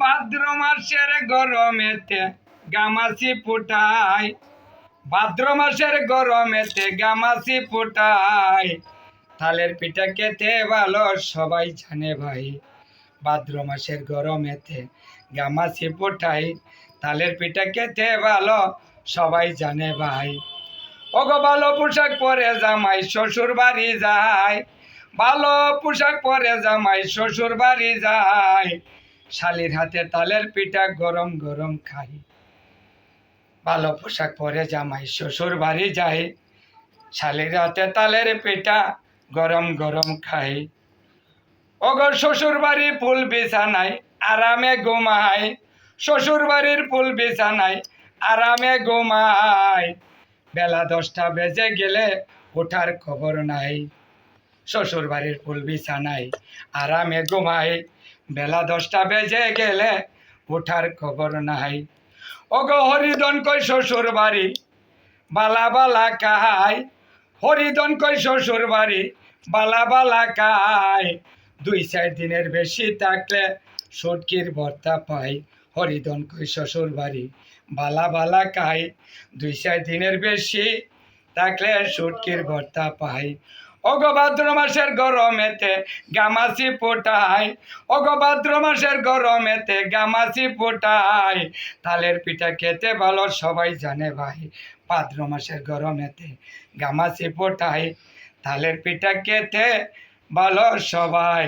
ভাদ্র মাসের গরমেতে গামাসি ফুটাই। ভাদ্র মাসের গরমেতে গামাসি ফুটাই। তালের পিঠা খেতে ভালো, সবাই জানে ভাই। ভাদ্র মাসের গরমেতে গামাসি ফুটাই তালের পিঠা খেতে ভালো, সবাই জানে ভাই। ওগো ভালো পোশাক পরে জামাই শ্বশুর বাড়ি যায়। ভালো পোশাক পরে জামাই শ্বশুর বাড়ি যায়। শালির হাতে তালের পিঠা গরম গরম খাই। ভালো পোশাক পরে জামাই শ্বশুর বাড়ি যায়। শালির হাতে তালের পিঠা গরম গরম খাই। ওগো শ্বশুর বাড়ি ফুল বিছানায় আরামে ঘুমায় শ্বশুর বাড়ির ফুল বিছানায় আরামে ঘুমায় বেলা দশটা বেজে গেলে ওঠার খবর নাই। শ্বশুর বাড়ির ফুল বিছানায়। আরামে ঘুমায়। বেলা দশটা বেজে গেলে ওঠার খবর নাই। ওগো হরিদন কই শ্বশুর বাড়ি? বালা বালা কাহাই হরিদন কই শ্বশুর বাড়ি? বালা বালা কাই দুই চার দিনের বেশি থাকলে সটকির ভর্তা পাই হরিদন কই শ্বশুর বাড়ি। বালা বালা কাই দুই চার দিনের বেশি থাকলে সুটকির ভর্তা পাই ওগো ভাদ্র মাসের গরমেতে গামাসি পোটাই ওগো ভাদ্র মাসের গরমেতে গামাসি পোটাই তালের পিঠা খেতে ভালো, সবাই জানে ভাই, ভাদ্র মাসের গরমেতে গামাসি পোটাই তালের পিঠা খেতে ভালো, সবাই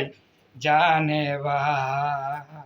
জানে ভাই।